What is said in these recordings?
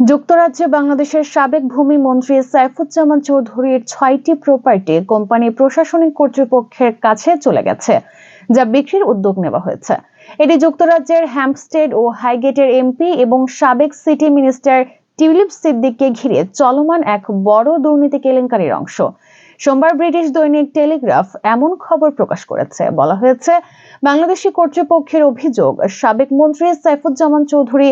যুক্তরাজ্যে বাংলাদেশের সাবেক ভূমি মন্ত্রী সাইফুজ্জামান চৌধুরীর ছয়টি প্রপার্টি কোম্পানি প্রশাসনিক কর্তৃপক্ষের কাছে চলে গেছে, যা বিক্রির উদ্যোগ নেওয়া হয়েছে। এটি যুক্তরাজ্যের হ্যাম্পস্টেড ও হাইগেটের এমপি এবং সাবেক সিটি মিনিস্টার টিউলিপ সিদ্দিককে ঘিরে চলমান এক বড় দুর্নীতি কেলেঙ্কারির অংশ। সোমবার ব্রিটিশ দৈনিক টেলিগ্রাফ এমন খবর প্রকাশ করেছে। বলা হয়েছে, বাংলাদেশি কর্তৃপক্ষের অভিযোগ, সাবেক মন্ত্রী সাইফুজ্জামান চৌধুরী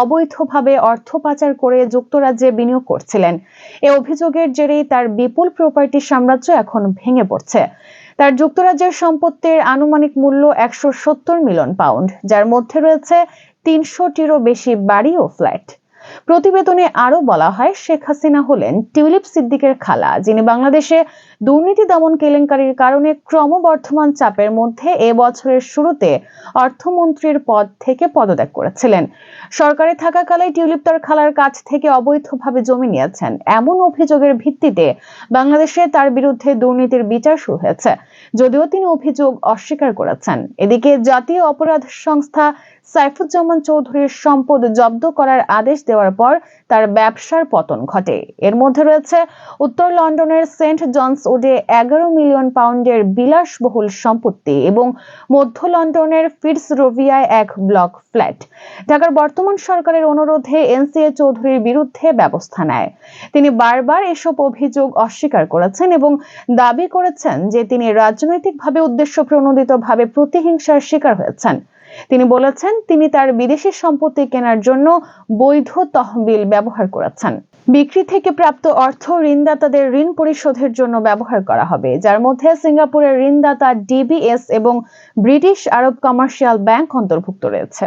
অবৈধভাবে অর্থ পাচার করে যুক্তরাজ্যে বিনিয়োগ করছিলেন। এ অভিযোগের জেরেই তার বিপুল প্রপার্টি সাম্রাজ্য এখন ভেঙে পড়ছে। তার যুক্তরাজ্যের সম্পত্তির আনুমানিক মূল্য একশো সত্তর মিলিয়ন পাউন্ড, যার মধ্যে রয়েছে তিনশোটিরও বেশি বাড়ি ও ফ্ল্যাট। প্রতিবেদনে আরও বলা হয়, শেখ হাসিনা হলেন টিউলিপ সিদ্দিকের খালা, যিনি বাংলাদেশে দুর্নীতি দমন কেলেঙ্কারির কারণে ক্রমবর্ধমান চাপের মধ্যে এ বছরের শুরুতে অর্থমন্ত্রীর পদ থেকে পদত্যাগ করেছিলেন। সরকারে থাকাকালে টিউলিপ তার খালার কাছ থেকে অবৈধভাবে জমি নিয়েছেন। এমন অভিযোগের ভিত্তিতে বাংলাদেশে তার বিরুদ্ধে দুর্নীতির বিচার শুরু হয়েছে। যদিও তিনি অভিযোগ অস্বীকার করেছেন। এদিকে জাতীয় অপরাধ সংস্থা সাইফুজ্জামান চৌধুরীর সম্পদ জব্দ করার আদেশ দেওয়ার পর তার ব্যবসার পতন ঘটে। এর মধ্যে রয়েছে উত্তর লন্ডনের সেন্ট জনস উডে এগারো মিলিয়ন পাউন্ডের বিলাসবহুল সম্পত্তি এবং মধ্য লন্ডনের ফিটস রোভিয়ায় এক ব্লক ফ্ল্যাট। ঢাকার বর্তমান সরকারের অনুরোধে এনসিএ চৌধুরীর বিরুদ্ধে ব্যবস্থা নেয়। তিনি বারবার এসব অভিযোগ অস্বীকার করেছেন এবং দাবি করেছেন যে তিনি রাজনৈতিকভাবে উদ্দেশ্য প্রণোদিতভাবে প্রতিহিংসার শিকার হয়েছেন। তিনি বলেছেন, তিনি তার বিদেশি সম্পত্তি কেনার জন্য বৈধ তহবিল ব্যবহার করেছেন। বিক্রি থেকে প্রাপ্ত অর্থ ঋণদাতাদের ঋণ পরিশোধের জন্য ব্যবহার করা হবে, যার মধ্যে সিঙ্গাপুরের ঋণদাতা ডিবিএস এবং ব্রিটিশ আরব কমার্শিয়াল ব্যাংক অন্তর্ভুক্ত রয়েছে।